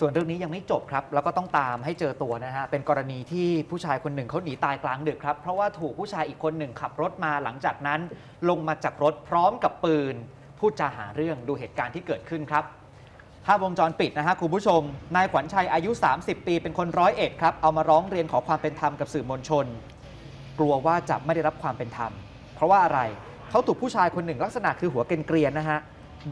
ส่วนเรื่องนี้ยังไม่จบครับ แล้วก็ต้องตามให้เจอตัวนะฮะ เป็นกรณีที่ผู้ชายคนหนึ่งเขาหนีตายกลางดึกครับ เพราะว่าถูกผู้ชายอีกคนหนึ่งขับรถมาหลังจากนั้น ลงมาจากรถพร้อมกับปืนพูดจาหาเรื่องดูเหตุการณ์ที่เกิดขึ้นครับภาพวงจรปิดนะฮะคุณผู้ชม นายขวัญชัยอายุ 30 ปีเป็นคนร้อยเอ็ดครับ เอามาร้องเรียนขอความเป็นธรรมกับสื่อมวลชน กลัวว่าจะไม่ได้รับความเป็นธรรม เพราะว่าอะไรเขาถูกผู้ชายคนหนึ่งลักษณะคือหัวเกรียนๆนะฮะ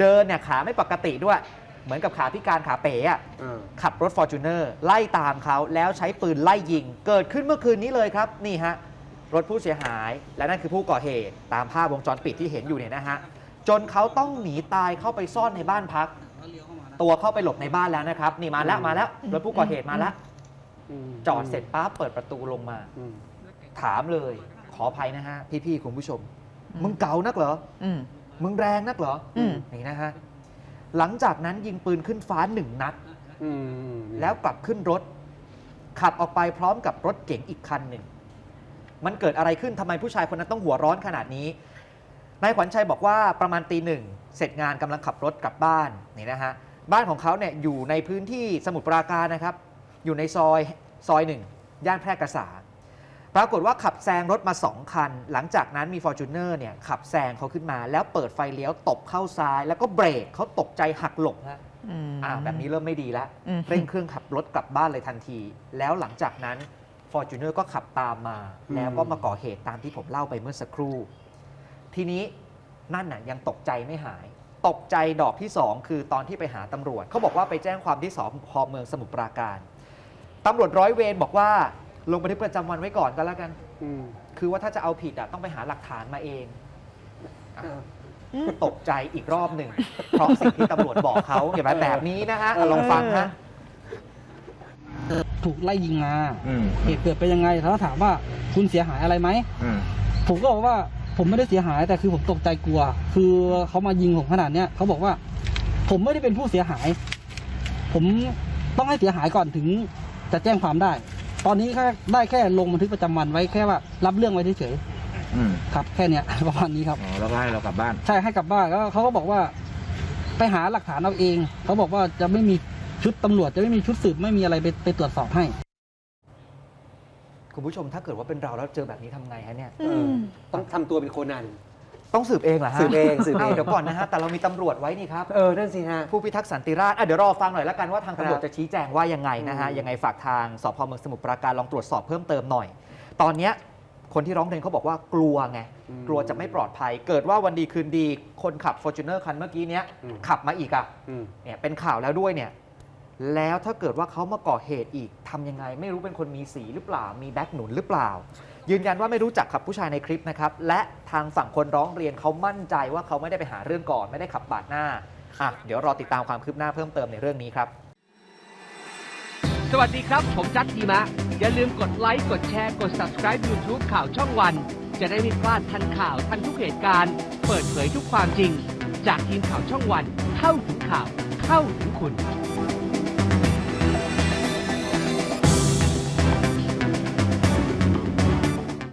เดินเนี่ยขาไม่ปกติด้วย เหมือนกับขาพิการขาเป๋อะเออขับรถ f o r t u n e r ไล่ตามเขาแล้วใช้ปืนไล่ยิง เกิดขึ้นเมื่อคืนนี้เลยครับนี่ฮะรถผู้เสียหายและนั่นคือผู้ก่อเหตุ ตามภาพวงจรปิดที่เห็นอยู่เนี่ยนะฮะจนเขาต้องหนีตายเข้าไปซ่อนในบ้านพัก ตัวเข้าไปหลบในบ้านแล้วนะครับ นี่มาแล้วมาแล้วรถผู้ก่อเหตุมาแล้วมจอดเสร็จปั๊บเปิดประตูลงมาอืมถามเลย ขออภัยนะฮะ พี่ๆคุณผู้ชม มึงเก่านักเหรออืมมึงแรงนักเหรออืมนี่นะฮะ หลังจากนั้นยิงปืนขึ้นฟ้าหนึ่งนัดอืมแล้วกลับขึ้นรถ ขับออกไปพร้อมกับรถเก๋งอีกคันหนึ่ง มันเกิดอะไรขึ้นทำไมผู้ชายคนนั้นต้องหัวร้อนขนาดนี้นายขวัญชัยบอกว่าประมาณตีหนึ่งเสร็จงานกำลังขับรถกลับบ้านนี่นะฮะบ้านของเขาเนี่ยอยู่ในพื้นที่สมุทรปราการนะครับ อยู่ในซอยซอยหนึ่งย่านแพร่กษา ปรากฏว่าขับแซงรถมา 2 คัน หลังจากนั้นมี f o r t u n e r เนี่ยขับแซงเขาขึ้นมาแล้วเปิดไฟเลี้ยวตบเข้าซ้าย แล้วก็เบรกเขาตกใจหักหลบฮะอืมอ่าแบบนี้เริ่มไม่ดีแล้วอืมเร่งเครื่องขับรถกลับบ้านเลยทันที แล้วหลังจากนั้น f o r t u n e r ก็ขับตามมา แล้วก็มาก่อเหตุตามที่ผมเล่าไปเมื่อสักครู่ ทีนี้นั่นน่ะยังตกใจไม่หาย ตกใจดอกที่ 2 คือตอนที่ไปหาตำรวจเขาบอกว่าไปแจ้งความที่สพเมืองสมุทรปราการตำรวจร้อยเวรบอกว่า ลงบันทึกประจำวันไว้ก่อนก็แล้วกัน อืมคือว่าถ้าจะเอาผิดอะต้องไปหาหลักฐานมาเองอะเออตกใจอีกรอบหนึ่งเพราะสิ่งที่ตำรวจบอกเขาเห็นไหมแบบนี้นะฮะอะลองฟังฮะถูกไล่ยิงมาอืมเหตุเกิดเป็นยังไงเขาถามว่าคุณเสียหายอะไรไหม อืมผมก็บอกว่าผมไม่ได้เสียหายแต่คือผมตกใจกลัว คือเขามายิงผมขนาดเนี้ยเขาบอกว่า ผมไม่ได้เป็นผู้เสียหาย ผมต้องให้เสียหายก่อนถึงจะแจ้งความได้ ตอนนี้แค่ได้แค่ลงบันทึกประจำวันไว้แค่ว่า รับเรื่องไว้เฉยอืมๆครับ แค่เนี้ย ประมาณนี้ครับ อ๋อแล้วก็ให้เรากลับบ้าน ใช่ให้กลับบ้านแล้วเขาก็บอกว่า ไปหาหลักฐานเอาเอง เขาบอกว่าจะไม่มีชุดตำรวจจะไม่มีชุดสืบไม่มีอะไรไปไปตรวจสอบให้ คุณผู้ชมถ้าเกิดว่าเป็นเราแล้วเจอแบบนี้ทำไงฮะเนี่ย อืม ต้องทำตัวเป็นโคนัน ต้องสืบเองเหรอฮะสืบเองสืบเองาเดี๋ยวก่อนนะฮะ แต่เรามีตำรวจไว้นี่ครับ เออนั่นสิฮะ ผู้พิทักษ์สันติราษฎร์อะเดี๋ยวรอฟังหน่อยแล้วกันว่าทางตำรวจครับจะชี้แจงว่ายังไงนะฮะอืมยังไงฝากทางสพเมืองสมุทรปราการลองตรวจสอบเพิ่มเติมหน่อย ตอนเนี้ยคนที่ร้องเรียนเขาบอกว่ากลัวไงกลัวจะไม่ปลอดภัย เกิดว่าวันดีคืนดี คนขับ f o r t u n e r คันเมื่อกี้เนี้ยอืม ขับมาอีกอะ อืม เนี่ยเป็นข่าวแล้วด้วยเนี่ย แล้วถ้าเกิดว่าเขามาก่อเหตุอีกทำยังไง ไม่รู้เป็นคนมีสีหรือเปล่า มีแบ็คหนุนหรือเปล่า ยืนยันว่าไม่รู้จักกับผู้ชายในคลิปนะครับ และทางฝั่งคนร้องเรียนเขามั่นใจว่าเขาไม่ได้ไปหาเรื่องก่อน ไม่ได้ขับปาดหน้าอะเดี๋ยวรอติดตามความคืบหน้าเพิ่มเติมในเรื่องนี้ครับ สวัสดีครับ ผมจัดทีมะ อย่าลืมกดไลค์กดแชร์กด subscribe YouTube ข่าวช่องวัน จะได้ไม่พลาดทันข่าวทันทุกเหตุการณ์ เปิดเผยทุกความจริง จากทีมข่าวช่องวัน เข้าถึงข่าวเข้าถึงคุณ